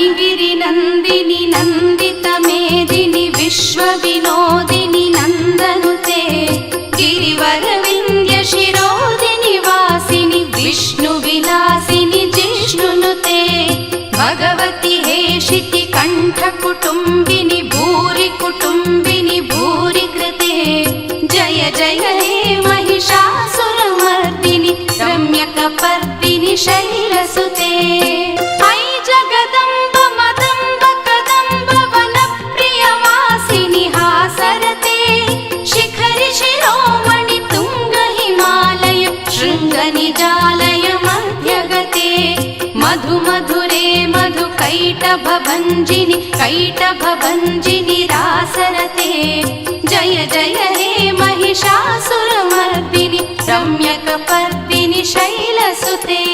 ऐगिरिनन्दिनि नन्दितमेदिनि विश्वविनोदिनि नन्दनुते गिरिवरविन्द्यशिरोदिनि वासिनि विष्णुविलासिनि जिष्णुनुते भगवति हेशिति कण्ठकुटुम्बिनि शृङ्गनिजालय मध्यगते मधु मधुरे मधु कैटभभञ्जिनि कैटभभञ्जिनि रासरते जय जय हे महिषासुरमर्दिनि रम्यकपर्दिनि शैलसुते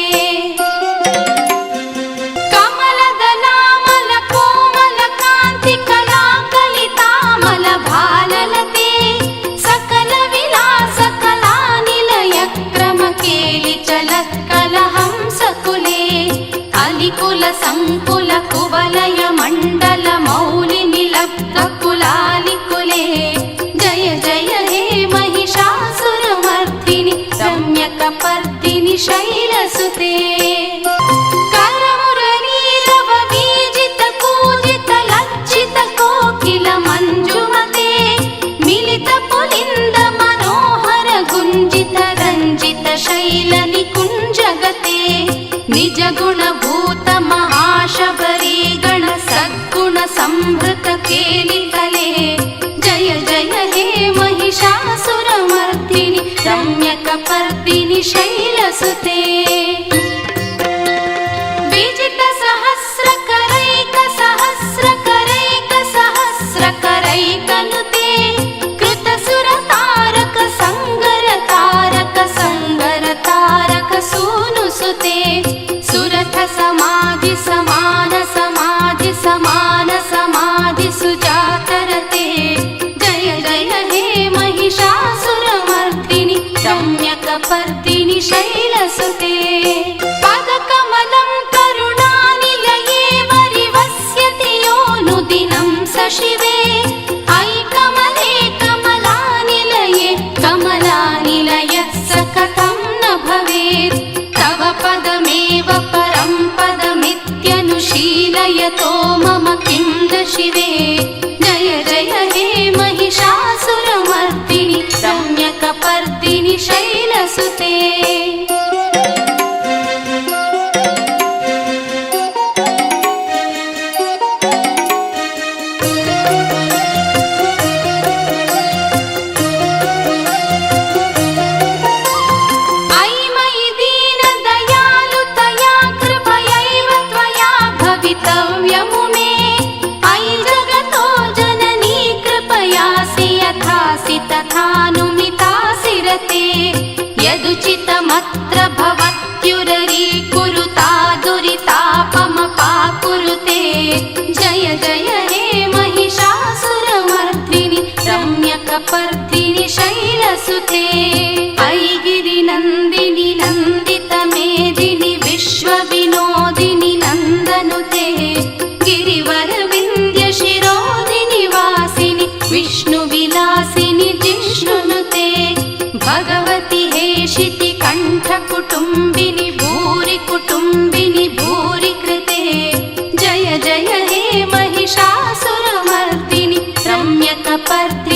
चलत् कलहंसकुले गुणभूत महाशबरी गण सद्गुण संभृत केलिकले जय जय हे महिषासुरमर्दिनि रम्यकपर्दिनि शैलसुते रम्यकपर्दिनि शैलसुते पदकमलं करुणानिलये वरिवस्यति योऽनुदिनं स शिवे ऐ कमले कमलानिलये कमलानिलयः स कथं न भवेत् तव पदमेव परं पदमित्यनुशीलयतो मम किं द शिवे जय जय रम्यकपर्दिनि शैलसुते रम्यकपर्दिनि शैलसुते ऐगिरिनन्दिनि नन्दितमेदिनि विश्वविनोदिनि नन्दनुते गिरिवरविन्द्यशिरोदिनि वासिनि विष्णुविलासिनि जिष्णुनुते भगवति हेशिति कण्ठकुटुम्बिनि भूरि कुटुम्बिनि भूरि कृते जय जय हे महिषासुरमर्दिनि रम्यकपर्दिनि